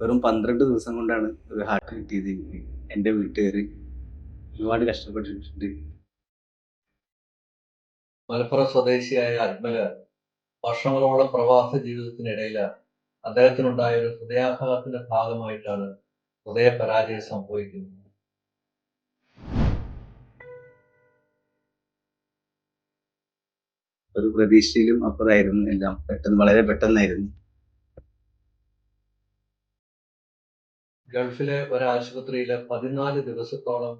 വെറും പന്ത്രണ്ട് ദിവസം കൊണ്ടാണ് ഒരു ഹാർട്ട് കിട്ടിയത്. എന്റെ വീട്ടുകാർ ഒരുപാട് കഷ്ടപ്പെട്ടിട്ടുണ്ട്. മലപ്പുറം സ്വദേശിയായ അജ്മൽ വർഷങ്ങളോളം പ്രവാസ ജീവിതത്തിനിടയില അദ്ദേഹത്തിനുണ്ടായ ഒരു ഹൃദയാഘാതത്തിന്റെ ഭാഗമായിട്ടാണ് ഹൃദയ പരാജയം സംഭവിക്കുന്നത്. ഒരു പ്രതീക്ഷയിലും അപ്പുറമായിരുന്നു എല്ലാം. പെട്ടെന്ന് വളരെ പെട്ടെന്നായിരുന്നു. ഗൾഫിലെ ഒരു ആശുപത്രിയിൽ പതിനാല് ദിവസത്തോളം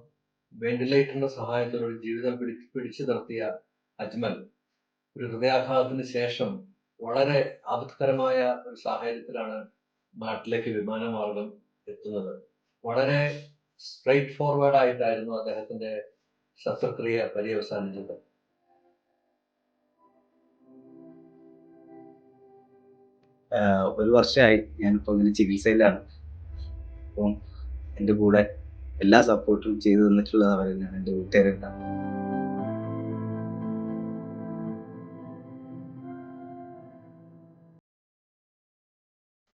വെന്റിലേറ്ററിന്റെ സഹായത്തോടെ ജീവിതം പിടിച്ച് പിടിച്ചു നിർത്തിയ അജ്മൽ ഒരു ഹൃദയാഘാതത്തിന് ശേഷം വളരെ ആപത്കരമായ ഒരു സാഹചര്യത്തിലാണ് നാട്ടിലേക്ക് വിമാനമാർഗം എത്തുന്നത്. വളരെ സ്ട്രെയിറ്റ് ഫോർവേഡ് ആയിട്ടായിരുന്നു അദ്ദേഹത്തിന്റെ ശസ്ത്രക്രിയ പര്യവസാനിച്ചത്. ഒരു വർഷമായി ഞാനിപ്പോൾ ഇങ്ങനെ ചികിത്സയിലാണ്. അപ്പം എന്റെ കൂടെ എല്ലാ സപ്പോർട്ടും ചെയ്തു തന്നിട്ടുള്ളത് അവർ തന്നെയാണ് എന്റെ വീട്ടുകാരെല്ലാം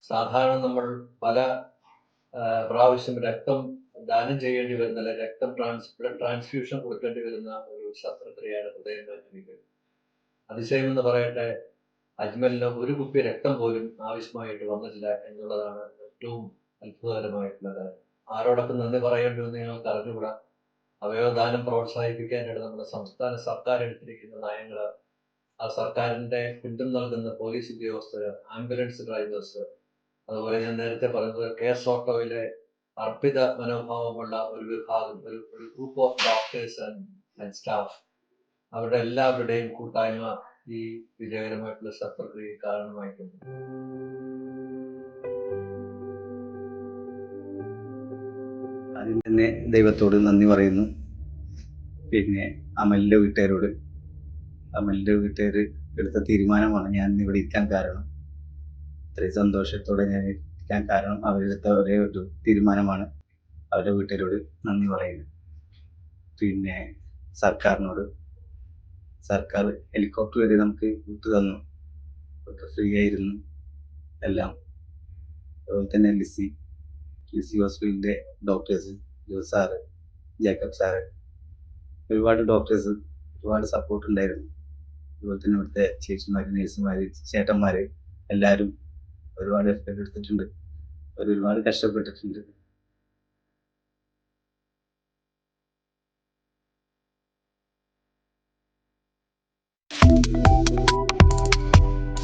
സാധാരണ നമ്മൾ പല പ്രാവശ്യം രക്തം ദാനം ചെയ്യേണ്ടി വരുന്ന അല്ലെ രക്തം ട്രാൻസ് ട്രാൻസ്ഫ്യൂഷൻ കൊടുക്കേണ്ടി വരുന്ന ഒരു ശസ്ത്രക്രിയയാണ് ഹൃദയം മാറ്റിവെക്കൽ അതിശയം എന്ന് പറയട്ടെ അജ്മലിന് ഒരു കുപ്പി രക്തം പോലും ആവശ്യമായിട്ട് വന്നിട്ടില്ല എന്നുള്ളതാണ് ഏറ്റവും അത്ഭുതകരമായിട്ടുള്ള കാര്യം ആരോടൊക്കെ നന്ദി പറയേണ്ടി വന്ന് ഞങ്ങൾക്ക് അറിഞ്ഞുകൂടാ. അവയവദാനം പ്രോത്സാഹിപ്പിക്കാനായിട്ട് നമ്മുടെ സംസ്ഥാന സർക്കാർ എടുത്തിരിക്കുന്ന നയങ്ങൾ ആ സർക്കാരിന്റെ പിന്തുണ നൽകുന്ന പോലീസ് ഉദ്യോഗസ്ഥർ ആംബുലൻസ് ഡ്രൈവേഴ്സ് അതുപോലെ ഞാൻ നേരത്തെ പറഞ്ഞത് കെ എസ് ഓട്ടോയിലെ അർപ്പിത മനോഭാവമുള്ള ഒരു വിഭാഗം ഒരു ഒരു group of doctors and staff അവരുടെ എല്ലാവരുടെയും കൂട്ടായ്മ ഈ വിജയകരമായിട്ടുള്ള ശസ്ത്രക്രിയ കാരണമായിട്ടുണ്ട്. ആദ്യം തന്നെ ദൈവത്തോട് നന്ദി പറയുന്നു. പിന്നെ അമലിന്റെ വീട്ടുകാരോട്. അമലിന്റെ വീട്ടുകാർ എടുത്ത തീരുമാനമാണ് ഞാൻ ഇവിടെ ഇരിക്കാൻ കാരണം. ഇത്രയും സന്തോഷത്തോടെ ഞാൻ ഇരിക്കാൻ കാരണം അവരെടുത്ത ഒരേ ഒരു തീരുമാനമാണ് അവരുടെ വീട്ടുകാരോട് നന്ദി പറയുന്നു. പിന്നെ സർക്കാരിനോട്. സർക്കാർ ഹെലികോപ്റ്റർ വരെ നമുക്ക് വിട്ടു തന്നു. ഫ്രീ ആയിരുന്നു. എല്ലാം. അതുപോലെ തന്നെ ലിസി. ലിസി ഹോസ്പിറ്റലിന്റെ doctors Jose sir Jacob sir ഒരുപാട് ഡോക്ടേഴ്സ് ഒരുപാട് സപ്പോർട്ട് ഉണ്ടായിരുന്നു. അതുപോലെ തന്നെ ഇവിടുത്തെ ചേച്ചിമാർ നേഴ്സുമാർ ചേട്ടന്മാർ എല്ലാവരും ഒരുപാട് എഫേർട്ട് എടുത്തിട്ടുണ്ട്. അവർ ഒരുപാട് കഷ്ടപ്പെട്ടിട്ടുണ്ട്.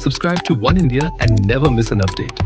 Subscribe to One India and never miss an update.